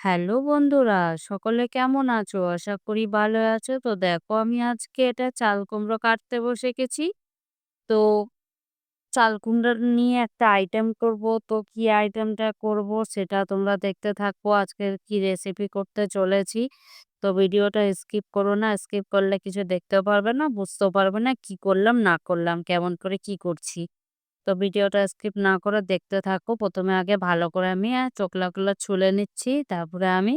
Hello বন্ধুরা, সকলে কেমন আছো? আশা করি ভালো আছো। তো দেখো আমি আজকে এটা চাল কুমড়ো কাটতে বসে গেছি। তো চাল কুমড়ো নিয়ে একটা আইটেম করব। তো কি আইটেমটা করব সেটা তোমরা দেখতে থাকব আজকে কি রেসিপি করতে চলেছি। তো ভিডিওটা স্কিপ করো না। স্কিপ করলে কিছু দেখতেও পারবে না, বুঝতেও পারবে না কি করলাম না করলাম, কেমন করে কি করছি। তো ভিডিওটা স্কিপ না করে দেখতে থাকো। প্রথমে আগে ভালো করে আমি চোখলাগুলো ছুলে নিচ্ছি। তারপরে আমি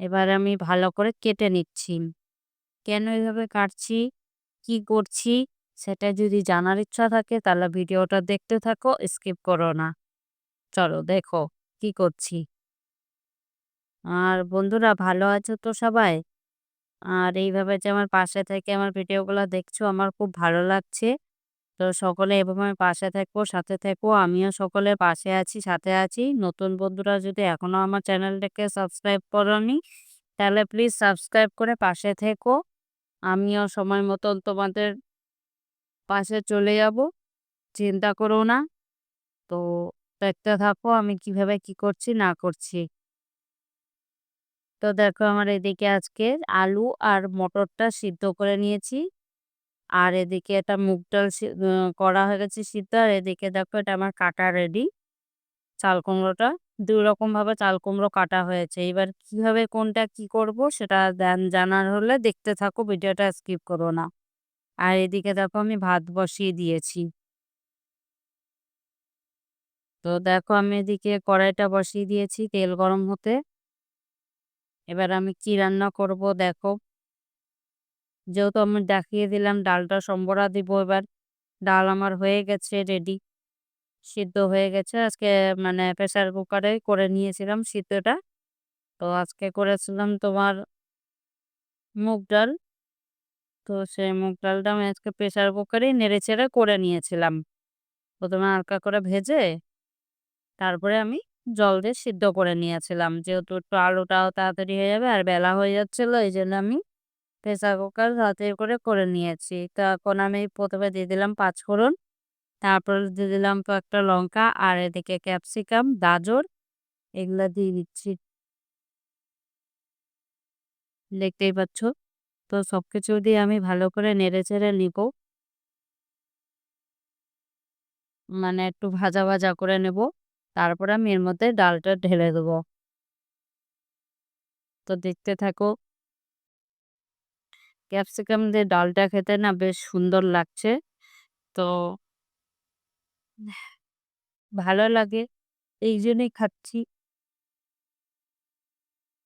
এবার আমি ভালো করে কেটে নিচ্ছি। কেন এইভাবে কাটছি, কি করছি সেটা যদি জানার ইচ্ছা থাকে তাহলে ভিডিওটা দেখতে থাকো, স্কিপ করো না। চলো দেখো কি করছি। আর বন্ধুরা ভালো আছো তো সবাই? আর এইভাবে যে আমার পাশে থেকে আমার ভিডিওগুলো দেখছ আমার খুব ভালো লাগছে। তো সকলে এভাবে পাশে থাকব সাথে থেকো। আমিও সকলের পাশে আছি, সাথে আছি। নতুন বন্ধুরা যদি এখনও আমার চ্যানেলটাকে সাবস্ক্রাইব করোনি তাহলে প্লিজ সাবস্ক্রাইব করে পাশে থেকো। আমিও সময় মতন তোমাদের পাশে চলে যাব। চিন্তা করো না। তো দেখতে থাকো আমি কীভাবে কি করছি না করছি। তো দেখো আমার এদিকে আজকে আলু আর মটরটা সিদ্ধ করে নিয়েছি। আর এদিকে এটা মুগ ডাল করা হয়ে গেছে সিদ্ধ। আর এদিকে দেখো এটা আমার কাটা রেডি চাল কুমড়োটা। দুই রকম ভাবে চাল কুমড়ো কাটা হয়েছে। এবার কীভাবে কোনটা কি করব সেটা দেন, জানার হলে দেখতে থাকো, ভিডিওটা স্কিপ করো না। আর এদিকে দেখো আমি ভাত বসিয়ে দিয়েছি। তো দেখো আমি এদিকে কড়াইটা বসিয়ে দিয়েছি তেল গরম হতে। এবার আমি কি রান্না করব দেখো। যেহেতু আমি দেখিয়ে দিলাম, ডালটা সম্বরা দিব এবার। ডাল আমার হয়ে গেছে রেডি সিদ্ধ হয়ে গেছে। আজকে মানে প্রেসার কুকারে করে নিয়েছিলাম সিদ্ধটা। তো আজকে করেছিলাম তোমার মুগ ডাল। তো সেই মুগ ডালটা আমি আজকে প্রেসার কুকারে নেড়ে চেড়ে করে নিয়েছিলাম। প্রথমে হালকা করে ভেজে, তারপরে আমি জল দিয়ে সিদ্ধ করে নিয়েছিলাম। যেহেতু একটু আলুটাও তাড়াতাড়ি হয়ে যাবে আর বেলা হয়ে যাচ্ছিল, এই জন্য আমি প্রেসার কুকার হাতে করে করে নিয়েছি। তো এখন আমি প্রথমে দিয়ে দিলাম পাঁচফোড়ন, তারপর দিয়ে দিলাম একটা লঙ্কা আর এদিকে ক্যাপসিকাম, গাজর, এগুলো দিয়ে দিচ্ছি। দেখতেই পাচ্ছ? তো সব কিছু দিয়ে আমি ভালো করে নেড়ে চেড়ে নিব। মানে একটু ভাজা ভাজা করে নেব। তারপর আমি এর মধ্যে ডালটা ঢেলে দেবো। তো দেখতে থাকো। ক্যাপসিকাম দিয়ে ডালটা খেতে না বেশ সুন্দর লাগছে। তো ভালো লাগে, এই জন্যই খাচ্ছি।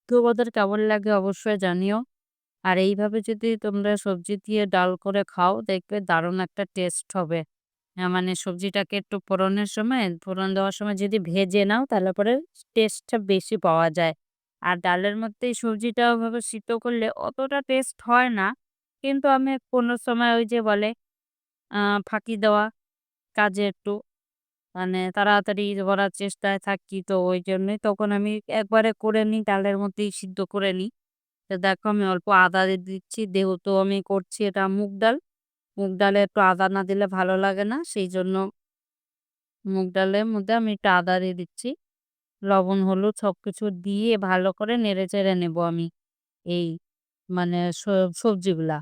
তোমাদের কেমন লাগে অবশ্যই জানিও। আর এইভাবে যদি তোমরা সবজি দিয়ে ডাল করে খাও, দেখবে দারুণ একটা টেস্ট হবে। মানে সবজিটাকে একটু ফোড়নের সময়, ফোড়ন দেওয়ার সময় যদি ভেজে নাও, তাহলে পরে টেস্টটা বেশি পাওয়া যায়। আর ডালের মধ্যে সবজিটা ওভাবে সিদ্ধ করলে অতটা টেস্ট হয় না। কিন্তু আমি কোনো সময় ওই যে বলে ফাঁকি দেওয়া কাজে একটু মানে তাড়াতাড়ি করার চেষ্টায় থাকি তো ওই জন্যই তখন আমি একবারে করে নিই, ডালের মধ্যেই সিদ্ধ করে নিই। তো দেখো আমি অল্প আদা দিয়ে দিচ্ছি, যেহেতু আমি করছি এটা মুগ ডাল, মুগ ডালে একটু আদা না দিলে ভালো লাগে না, সেই জন্য মুগ ডালের মধ্যে আমি একটু আদা দিয়ে দিচ্ছি। লবণ, হলুদ সব কিছু দিয়ে ভালো করে নেড়ে চেড়ে নেব আমি এই মানে সবজিগুলা।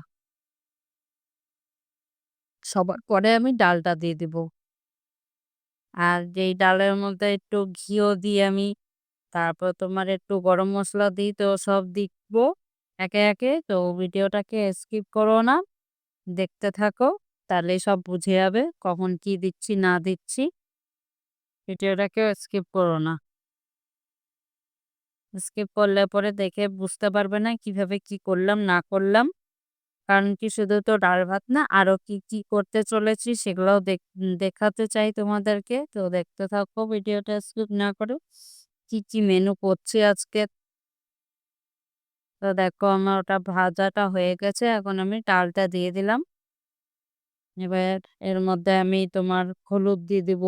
সবার পরে আমি ডালটা দিয়ে দিব। আর যেই ডালের মধ্যে একটু ঘিও দিই আমি তারপর তোমার একটু গরম মশলা দিই তো সব দিব একে একে। তো ভিডিওটাকে স্কিপ করো না, দেখতে থাকো তাহলে সব বুঝে যাবে কখন কি দিচ্ছি, না দিচ্ছি। ভিডিওটাকে স্কিপ করো না। স্কিপ করলে পরে দেখে বুঝতে পারবে না কীভাবে কি করলাম, না করলাম। কারণ কি শুধু তো ডাল ভাত না, আরও কি কি করতে চলেছি সেগুলোও দেখাতে চাই তোমাদেরকে। তো দেখতে থাকো ভিডিওটা স্কিপ না করো, কি কি মেনু করছি আজকে। তো দেখো আমার ওটা ভাজাটা হয়ে গেছে, এখন আমি ডালটা দিয়ে দিলাম। এবার এর মধ্যে আমি তোমার হলুদ দিয়ে দিব,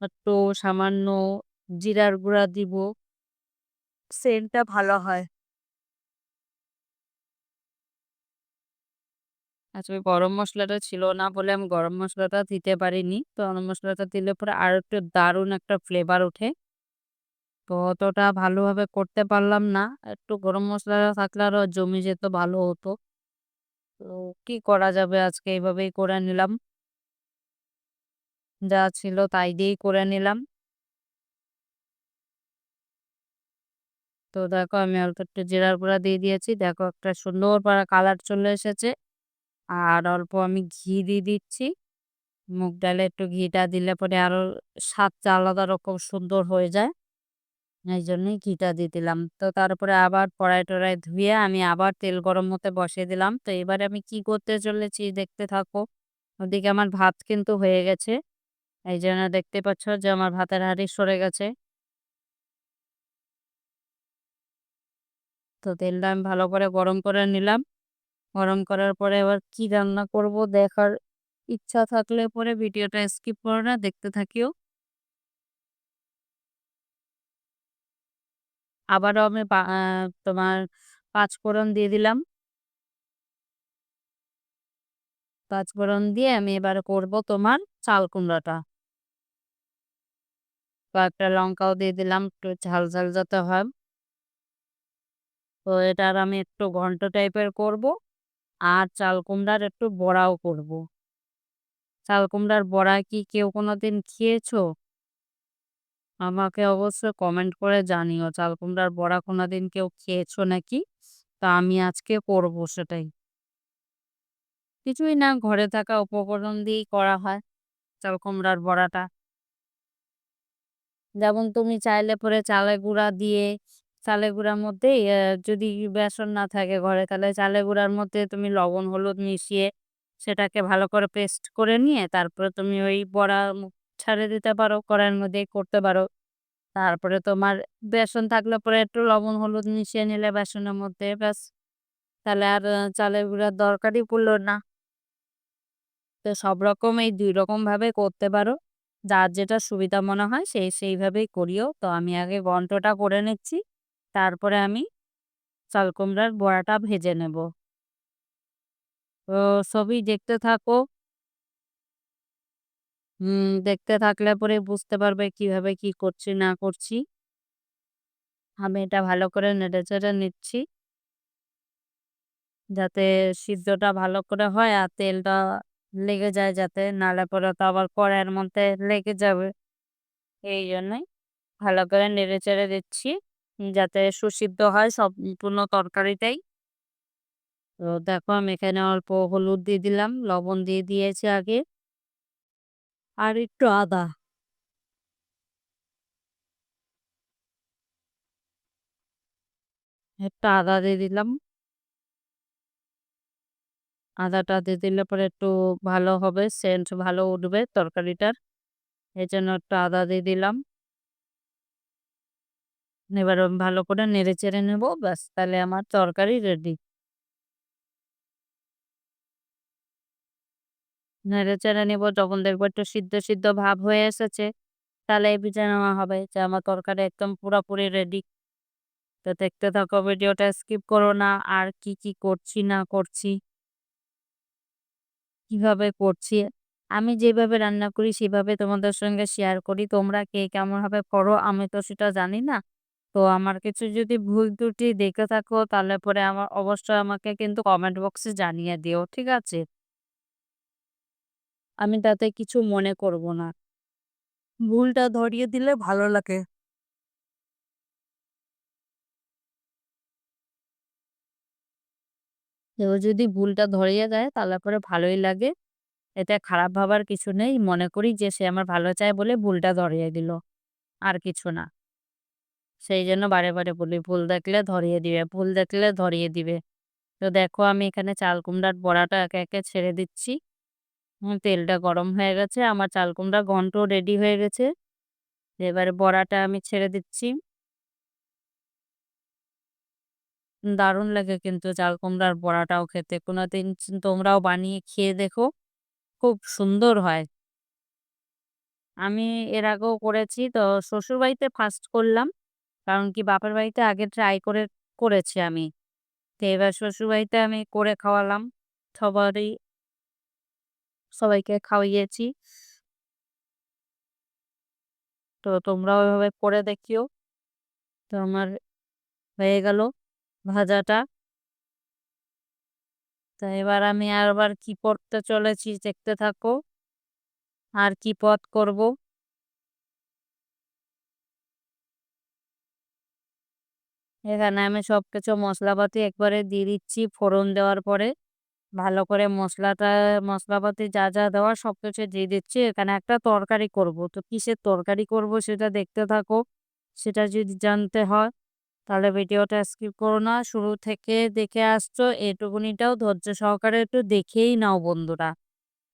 একটু সামান্য জিরার গুঁড়া দিব। সেন্টটা ভালো হয় আসলে গরম মশলাটা ছিল না বলে আমি গরম মশলাটা দিতে পারিনি তো গরম মশলাটা দিলে পরে আর একটু দারুণ একটা ফ্লেভার ওঠে তো অতটা ভালোভাবে করতে পারলাম না। একটু গরম মসলাটা থাকলে আরও জমে যেত ভালো হতো। তো কি করা যাবে আজকে এভাবেই করে নিলাম। যা ছিল তাই দিয়েই করে নিলাম। তো দেখো আমি অল্প একটু জিরার গুঁড়া দিয়ে দিয়েছি। দেখো একটা সুন্দর পারা কালার চলে এসেছে। আর অল্প আমি ঘি দিয়ে দিচ্ছি। মুগ ডালে একটু ঘিটা দিলে পরে আরও স্বাদটা আলাদা রকম সুন্দর হয়ে যায়। এই জন্যই ঘিটা দিয়ে দিলাম। তো তারপরে আবার কড়াই-টড়াই ধুয়ে আমি আবার তেল গরম হতে বসিয়ে দিলাম। তো এবারে আমি কি করতে চলেছি দেখতে থাকো। ওদিকে আমার ভাত কিন্তু হয়ে গেছে। এই জন্য দেখতে পাচ্ছ যে আমার ভাতের হাঁড়ি সরে গেছে। তো তেলটা আমি ভালো করে গরম করে নিলাম। গরম করার পরে এবার কি রান্না করব দেখার ইচ্ছা থাকলে পরে ভিডিওটা স্কিপ করো না দেখতে থাকিও। আবারও আমি তোমার পাঁচফোড়ন দিয়ে দিলাম। পাঁচফোড়ন দিয়ে আমি এবারে করব তোমার চাল কুমড়াটা। কয়েকটা লঙ্কাও দিয়ে দিলাম একটু ঝাল, ঝাল যাতে হয়। তো এটার আমি একটু ঘন্ট টাইপের করব। আর চাল কুমড়ার একটু বড়াও করব। চাল কুমড়ার বড়া কি কেউ কোনোদিন খেয়েছো? আমাকে অবশ্যই কমেন্ট করে জানিও, চাল কুমড়ার বড়া কোনোদিন কেউ খেয়েছো নাকি? তা আমি আজকে করব সেটাই। কিছুই না, ঘরে থাকা উপকরণ দিয়েই করা হয় চাল কুমড়ার বড়াটা। যেমন তুমি চাইলে পরে চালের গুঁড়া দিয়ে চালের গুঁড়ার মধ্যে যদি বেসন না থাকে ঘরে, তাহলে চালের গুঁড়ার মধ্যে তুমি লবণ, হলুদ মিশিয়ে সেটাকে ভালো করে পেস্ট করে নিয়ে তারপরে তুমি ওই বড়া ছাড়ে দিতে পারো, কড়াইয়ের মধ্যেই করতে পারো। তারপরে তোমার বেসন থাকলে পরে একটু লবণ, হলুদ মিশিয়ে নিলে বেসনের মধ্যে ব্যাস। তাহলে আর চালের গুঁড়ার দরকারই পড়ল না। তো সব রকম এই ২ রকম ভাবে করতে পারো। যার যেটা সুবিধা মনে হয় সেই সেইভাবেই করিও। তো আমি আগে ঘন্টটা করে নিচ্ছি। তারপরে আমি চাল কুমড়ার বড়াটা ভেজে নেব। তো সবই দেখতে থাকো। হুম, দেখতে থাকলে পরে বুঝতে পারবে কীভাবে কি করছি না করছি। আমি এটা ভালো করে নেড়েচেড়ে নিচ্ছি। যাতে সিদ্ধটা ভালো করে হয় আর তেলটা লেগে যায় যাতে নাহলে পরে তো আবার কড়াইয়ের মধ্যে লেগে যাবে। এই জন্যই ভালো করে নেড়ে চেড়ে দিচ্ছি। যাতে সুসিদ্ধ হয় সম্পূর্ণ তরকারিটাই। তো দেখো আমি এখানে অল্প হলুদ দিয়ে দিলাম, লবণ দিয়ে দিয়েছি আগে। আর একটু আদা। একটু আদা দিয়ে দিলাম। আদাটা দিয়ে দিলে পরে একটু ভালো হবে সেন্ট ভালো উঠবে তরকারিটার। এই জন্য একটু আদা দিয়ে দিলাম। এবার ভালো করে নেড়ে চেড়ে নেব ব্যাস তাহলে আমার তরকারি রেডি। নেড়েচেড়ে নেব যখন দেখব একটু সিদ্ধ, সিদ্ধ ভাব হয়ে এসেছে তাহলে বুঝে নেওয়া হবে যে আমার তরকারি একদম পুরাপুরি রেডি। তো দেখতে থাকো ভিডিওটা স্কিপ করো না আর কি, কি করছি না করছি। কীভাবে করছি। আমি যেভাবে রান্না করি সেভাবে তোমাদের সঙ্গে শেয়ার করি। তোমরা কে কেমনভাবে করো আমি তো সেটা জানি না। তো আমার কিছু যদি ভুল ত্রুটি দেখে থাকো, তাহলে পরে আমার অবশ্যই আমাকে কিন্তু কমেন্ট বক্সে জানিয়ে দিও। ঠিক আছে? আমি তাতে কিছু মনে করব না। ভুলটা ধরিয়ে দিলে ভালো লাগে। কেউ যদি ভুলটা ধরিয়ে দেয়, তাহলে পরে ভালোই লাগে। এতে খারাপ ভাবার কিছু নেই। মনে করি যে সে আমার ভালো চায় বলে ভুলটা ধরিয়ে দিল। আর কিছু না। সেই জন্য বারে, বারে বলি ভুল দেখলে ধরিয়ে দিবে, ভুল দেখলে ধরিয়ে দিবে। তো দেখো আমি এখানে চাল কুমড়ার বড়াটা একে, একে ছেড়ে দিচ্ছি। তেলটা গরম হয়ে গেছে। আমার চাল কুমড়ার ঘন্ট রেডি হয়ে গেছে। এবারে বড়াটা আমি ছেড়ে দিচ্ছি। দারুণ লাগে কিন্তু চাল কুমড়ার বড়াটাও খেতে। কোনোদিন তোমরাও বানিয়ে খেয়ে দেখো। খুব সুন্দর হয়। আমি এর আগেও করেছি তো শ্বশুরবাড়িতে ফার্স্ট করলাম। কারণ কি বাপের বাড়িতে আগে ট্রাই করে, করেছি আমি। তো এবার শ্বশুরবাড়িতে আমি করে খাওয়ালাম। সবারই, সবাইকে খাওয়িয়েছি। তো তোমরাও এভাবে করে দেখিও। তো আমার হয়ে গেল ভাজাটা। তো এবার আমি আবার কি করতে চলেছি দেখতে থাকো। আর কি পদ করব। এখানে আমি সব কিছু মশলাপাতি একবারে দিয়ে দিচ্ছি ফোড়ন দেওয়ার পরে। ভালো করে মশলাটা মশলাপাতি যা, যা দেওয়ার সবকিছু দিয়ে দিচ্ছি। এখানে একটা তরকারি করব। তো কিসের তরকারি করব সেটা দেখতে থাকো। সেটা যদি জানতে হয় তাহলে ভিডিওটা স্কিপ করো না। শুরু থেকে দেখে আসছো এটুকুনিটাও ধৈর্য সহকারে একটু দেখেই নাও বন্ধুরা।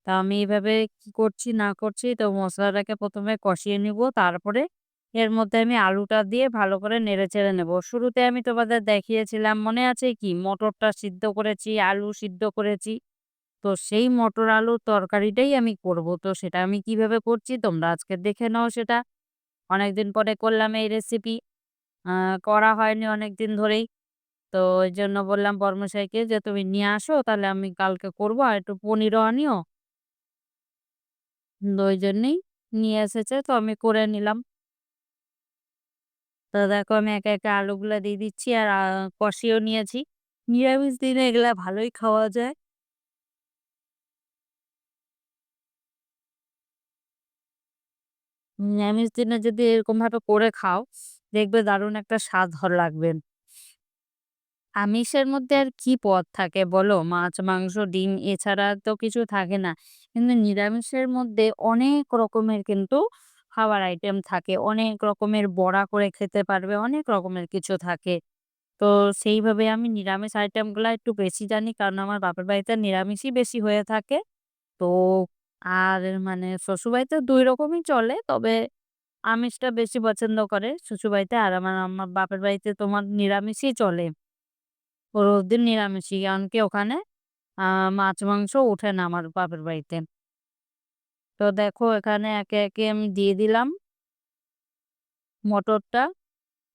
তা আমি এভাবে কি করছি না করছি তো মশলাটাকে প্রথমে কষিয়ে নিব তারপরে এর মধ্যে আমি আলুটা দিয়ে ভালো করে নেড়েচেড়ে নেব। শুরুতে আমি তোমাদের দেখিয়েছিলাম মনে আছে কি মটরটা সিদ্ধ করেছি, আলু সিদ্ধ করেছি। তো সেই মটর আলুর তরকারিটাই আমি করব। তো সেটা আমি কীভাবে করছি তোমরা আজকে দেখে নাও সেটা। অনেকদিন পরে করলাম এই রেসিপি। করা হয়নি অনেকদিন ধরেই। তো ওই জন্য বললাম বর্মশাইকে যে, "তুমি নিয়ে আসো তাহলে আমি কালকে করব। আর একটু পনিরও আনিও।" তো ওইজন্যই নিয়ে এসেছে তো আমি করে নিলাম। তো দেখো আমি একে, একে আলুগুলা দিয়ে দিচ্ছি আর কষিয়েও নিয়েছি। নিরামিষ দিনে এগুলা ভালোই খাওয়া যায়। নিরামিষ দিনে যদি এরকম ভাবে করে খাও, দেখবে দারুণ একটা স্বাদ লাগবে। আমিষের মধ্যে আর কি পদ থাকে বলো? মাছ, মাংস, ডিম এছাড়া তো কিছু থাকে না। কিন্তু নিরামিষের মধ্যে অনেক রকমের কিন্তু খাবার আইটেম থাকে। অনেক রকমের বড়া করে খেতে পারবে, অনেক রকমের কিছু থাকে। তো সেইভাবে আমি নিরামিষ আইটেমগুলো একটু বেশি জানি কারণ আমার বাপের বাড়িতে নিরামিষই বেশি হয়ে থাকে। তো আর মানে শ্বশুরবাড়িতে দুই রকমই চলে। তবে আমিষটা বেশি পছন্দ করে শ্বশুরবাড়িতে। আর আমার আমার বাপের বাড়িতে তোমার নিরামিষই চলে। রোজদিন নিরামিষই। কারণ কি ওখানে মাছ মাংস ওঠে না আমার বাপের বাড়িতে। তো দেখো এখানে একে, একে আমি দিয়ে দিলাম মটরটা।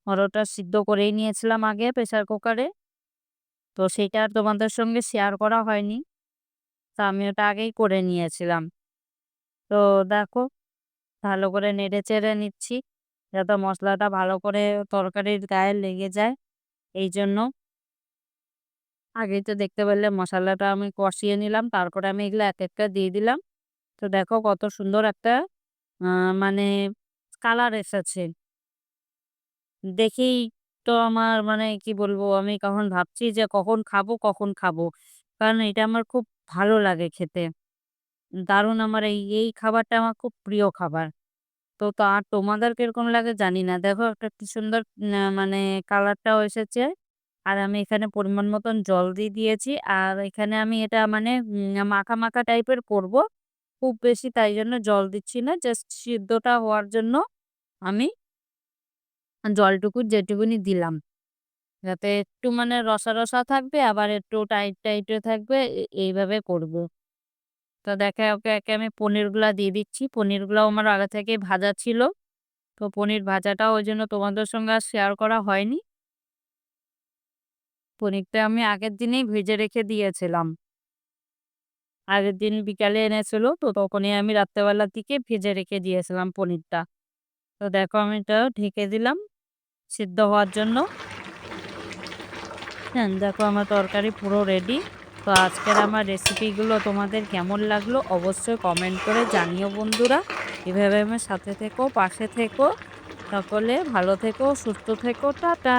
মটরটা সিদ্ধ করেই নিয়েছিলাম আগে প্রেসার কুকারে। তো সেটা আর তোমাদের সঙ্গে শেয়ার করা হয়নি। তা আমি ওটা আগেই করে নিয়েছিলাম। তো দেখো ভালো করে নেড়ে-চেড়ে নিচ্ছি। যাতে মশলাটা ভালো করে তরকারির গায়ে লেগে যায়। এই জন্য আগেই তো দেখতে পেলে মশলাটা আমি কষিয়ে নিলাম। তারপরে আমি এগুলো এক একটা দিয়ে দিলাম। তো দেখো কত সুন্দর একটা মানে কালার এসেছে। দেখেই তো আমার মানে কি বলব আমি কখন ভাবছি যে কখন খাব, কখন খাব। কারণ এটা আমার খুব ভালো লাগে খেতে। দারুণ আমার এই, এই খাবারটা আমার খুব প্রিয় খাবার। তো তো আর তোমাদের কীরকম লাগে জানি না। দেখো একটা কি সুন্দর মানে কালারটাও এসেছে। আর আমি এখানে পরিমাণ মতন জল দিয়ে দিয়েছি। আর এখানে আমি এটা মানে মাখা, মাখা টাইপের করব। খুব বেশি তাই জন্য জল দিচ্ছি না। জাস্ট সিদ্ধটা হওয়ার জন্য আমি জলটুকু যেটুকুনি দিলাম। যাতে একটু মানে রসা, রসা থাকবে আবার একটু টাইট, টাইটও থাকবে এইভাবে করব। তো দেখো ওকে একে আমি পনিরগুলা দিয়ে দিচ্ছি। পনিরগুলাও আমার আগে থেকেই ভাজা ছিল। তো পনির ভাজাটা ওই জন্য তোমাদের সঙ্গে আর শেয়ার করা হয়নি। পনিরটা আমি আগের দিনেই ভেজে রেখে দিয়েছিলাম। আগের দিন বিকালে এনেছিল তো তখনই আমি রাত্রেবেলার দিকে ভেজে রেখে দিয়েছিলাম পনিরটা। তো দেখো আমি এটা ঢেকে দিলাম সিদ্ধ হওয়ার জন্য। হ্যাঁ, দেখো আমার তরকারি পুরো রেডি। তো আজকের আমার রেসিপিগুলো তোমাদের কেমন লাগল অবশ্যই কমেন্ট করে জানিও বন্ধুরা। এভাবে আমার সাথে থেকো, পাশে থেকো। সকলে ভালো থেকো, সুস্থ থেকো। টাটা।